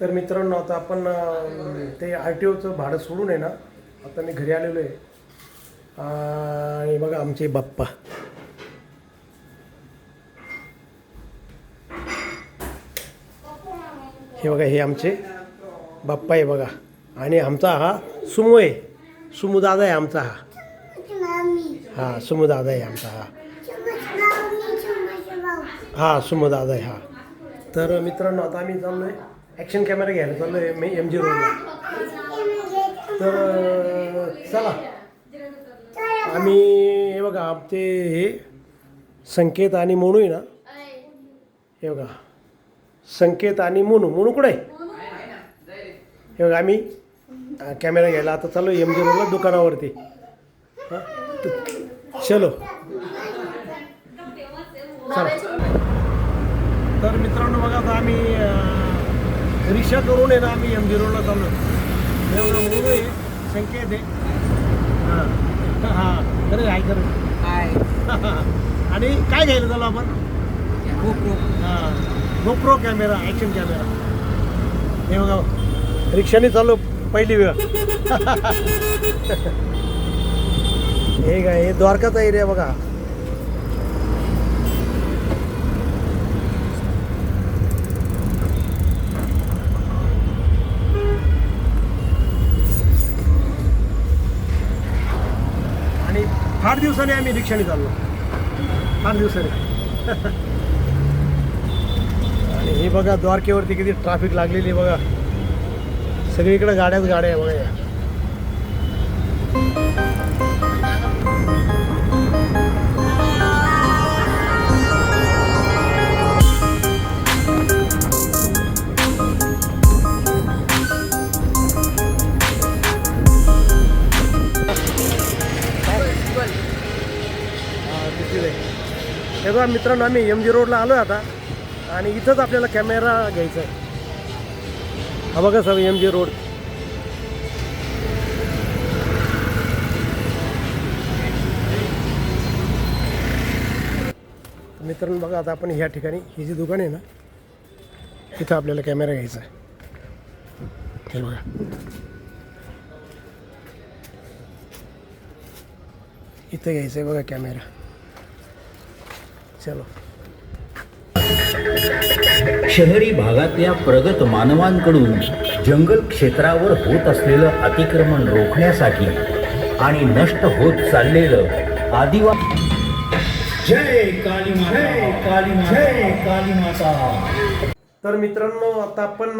तर मित्रांनो आता आपण ते आर टी ओचं भाडं सोडून आहे ना आता मी घरी आलेलो आहे. आणि बघा आमचे बाप्पा. हे बघा हे आमचे बाप्पा आहे बघा. आणि आमचा हा सुमो आहे. सुमू दादा आहे आमचा हा. हा सुमू दादा आहे आमचा हा. हा सुमू दादा आहे हा. तर मित्रांनो आता आम्ही चाललो आहे ॲक्शन कॅमेरा घ्यायला चाललो आहे मी एम जी रोडला तर चला. आम्ही हे बघा आमचे हे संकेत आणि मोनू आहे ना? हे बघा. संकेत आणि मोनू. मोनू कुठे आहे? हे बघा आम्ही कॅमेरा घ्यायला आता चालू एम जी रोडला दुकानावरती. हां? चलो. चला. तर मित्रांनो बघा आता आम्ही रिक्षा करून आहे ना आम्ही एम जी रोडला चाललो. हे बघा मोनू आहे संकेत आहे. हां. हां खरं आहे खरं आणि काय घ्यायला चाललो आपण? हां. गोप्रो कॅमेरा ॲक्शन कॅमेरा हे बघा रिक्षाने चाललो पहिली वेळ. हे काय हे द्वारकाचा एरिया बघा. आठ फार दिवसाने आम्ही रिक्षाने चाललो. फार दिवसाने. आणि हे बघा द्वारकेवरती किती ट्रॅफिक लागलेली आहे बघा. सगळीकडे गाड्याच गाड्या आहे बघा या. हे बघा मित्रांनो आम्ही एम जी रोडला आलो आता. आणि इथंच आपल्याला कॅमेरा घ्यायचा आहे. हा बघा सर एम जी रोड मित्रांनो बघा आता आपण ह्या ठिकाणी ही जी दुकान आहे ना इथं आपल्याला कॅमेरा घ्यायचा आहे. हे बघा. इथं घ्यायचं आहे बघा कॅमेरा चलो. शहरी भागातल्या प्रगत मानवांकडून जंगल क्षेत्रावर होत असलेलं अतिक्रमण रोखण्यासाठी आणि नष्ट होत चाललेलं आदिवासी जय काली जय काली जय काली माता. तर मित्रांनो आता आपण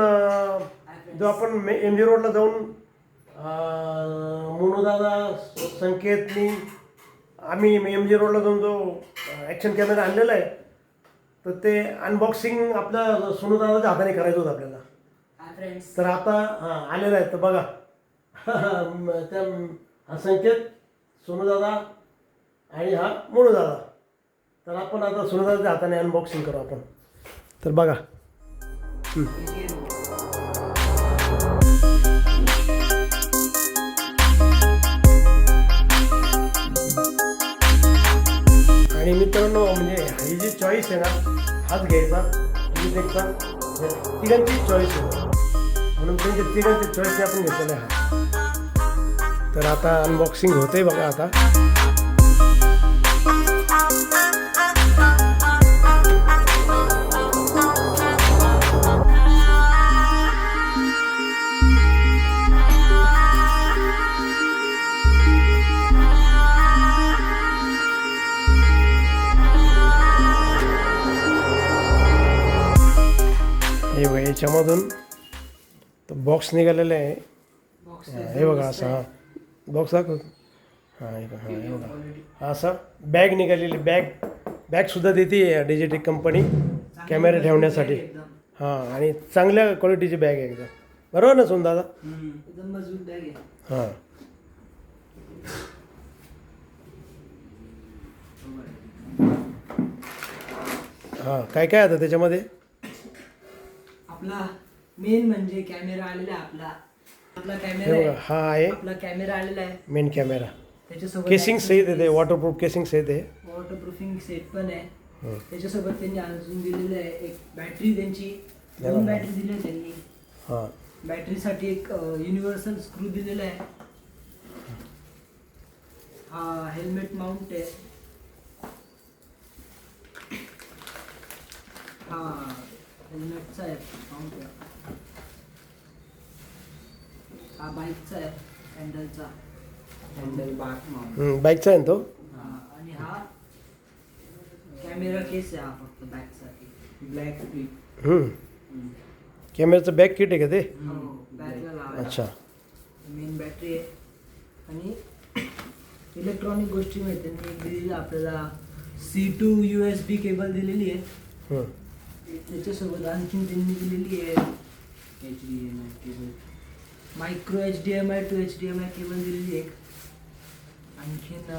जो आपण एम जी रोडला जाऊन मोनूदादा संकेत मी आम्ही एम जी रोडला जाऊन जो ॲक्शन कॅमेरा आणलेला आहे. तर ते अनबॉक्सिंग आपल्या सोनूदादाच्या हाताने करायचं होतं आपल्याला. तर आता हां आलेलं आहे. तर बघा. त्या हा संकेत सोनूदादा आणि हा मोनूदादा. तर आपण आता सोनूदादाच्या हाताने अनबॉक्सिंग करू आपण. तर बघा. आणि मित्रांनो म्हणजे ही जी चॉईस आहे ना हाच घ्यायचा विजेकचा तिघांची चॉईस आहे. म्हणून त्यांच्या तिघांची चॉईस आपण घेतलेला आहे तर आता अनबॉक्सिंग होते बघा आता. याच्यामधून तो बॉक्स निघालेला आहे. हा, बघा असा हा. बॉक्स दाखव. हां हे बघा हा, हे बघा. हा असा बॅग निघालेली बॅग बॅगसुद्धा देते डिजिटिक कंपनी कॅमेरा ठेवण्यासाठी. हां आणि चांगल्या क्वालिटीची बॅग आहे एकदम. बरोबर ना सोन दादा? हां. हां काय काय आता त्याच्यामध्ये? आपला मेन म्हणजे कॅमेरा आलेला आहे आपला. आपला हे कॅमेरा बघा आहे हा आहे. आपला कॅमेरा आलेला आहे. मेन कॅमेरा त्याच्यासोबत केसिंग सहित येते वॉटरप्रूफ केसिंग सहित आहे. वॉटरप्रूफिंग सेट पण आहे. हं. त्याच्यासोबत त्यांनी अजून दिलेलं आहे एक बॅटरी त्यांची. दोन बॅटरी दिल्या त्यांनी. हां. बॅटरीसाठी एक युनिव्हर्सल स्क्रू दिलेला आहे. हा हेल्मेट माउंट आहे. हा. हेल्मेटचा आहे हा बाईकचा आहे हँडलचा हँडल बार माउंट हम्म, बाईकचा आहे ना तो हा आणि हा कॅमेरा केस आहे हा फक्त बॅकसाठी ब्लॅक क्लिप हम्म. कॅमेऱ्याचं बॅक किट आहे का ते बॅकला अच्छा मेन बॅटरी आहे आणि इलेक्ट्रॉनिक गोष्टी एक दिलेली आपल्याला C to U S B cable दिलेली आहे हम्म. त्याच्यासोबत आणखीन त्यांनी दिलेली आहे. H D M I cable micro H D M I to H D M I cable दिलेली आहे आणखीन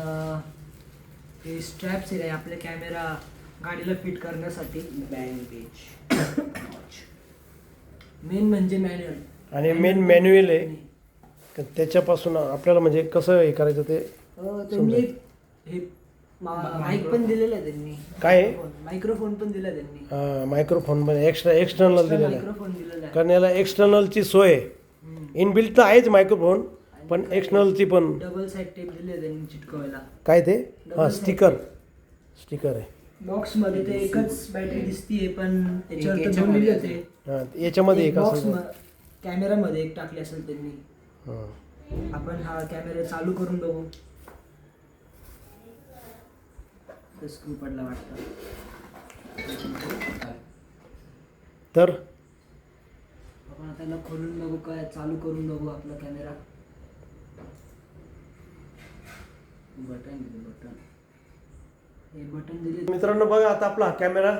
हे स्ट्रॅप्स आहे आपल्या कॅमेरा गाडीला फिट करण्यासाठी. बँग पेज मेन म्हणजे मॅन्युअल आणि मेन मॅन्युअल आहे. तर त्याच्यापासून आपल्याला म्हणजे कसं हे करायचं ते त्यांनी एक हे माईक पण दिलेलं आहे त्यांनी. काय? आहे? मायक्रोफोन पण दिला त्यांनी. हा, मायक्रोफोन पण एक्स्ट्रा एक्सटर्नल दिलेला. आहे मायक्रोफोन दिलेला आहे. कारण याला एक्सटर्नलची सोय. आहे इनबिल्ट तर आहेच मायक्रोफोन पण एक्सटर्नलची पण. डबल साईड टेप दिले त्यांनी चिटकवायला. काय ते? हां स्टिकर स्टिकर आहे. बॉक्समध्ये ते एकच बॅटरी दिसतीये पण त्याच्यावर तर दोन लिहिले होते हां याच्यामध्ये एक बॉक्स असं कॅमेरा मध्ये एक टाकले असेल त्यांनी. हां. आपण हा कॅमेरा चालू करून बघू. स्क्रू पडला वाटतं. तर? आपण आता याला खोलून बघू काय चालू करून बघू आपला कॅमेरा. Button button. हे बटन दिले. मित्रांनो बघा आता आपला कॅमेरा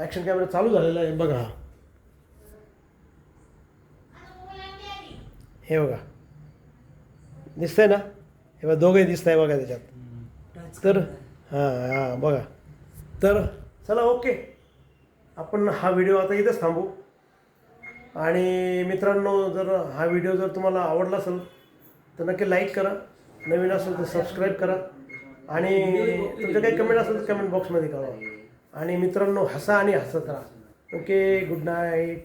ॲक्शन कॅमेरा चालू झालेला आहे. बघा. हा हे बघा. दिसतंय ना? हे बघा दोघे दिसत आहे बघा त्याच्यात. तर? हां हां बघा. तर चला ओके. आपण हा व्हिडिओ आता इथंच थांबू. आणि मित्रांनो जर हा व्हिडिओ जर तुम्हाला आवडला असेल तर नक्की लाईक करा. नवीन असेल तर सबस्क्राईब करा. आणि तुमचं काही कमेंट असेल तर कमेंट बॉक्समध्ये कळवा. आणि मित्रांनो हसा आणि हसत राहा. Okay good night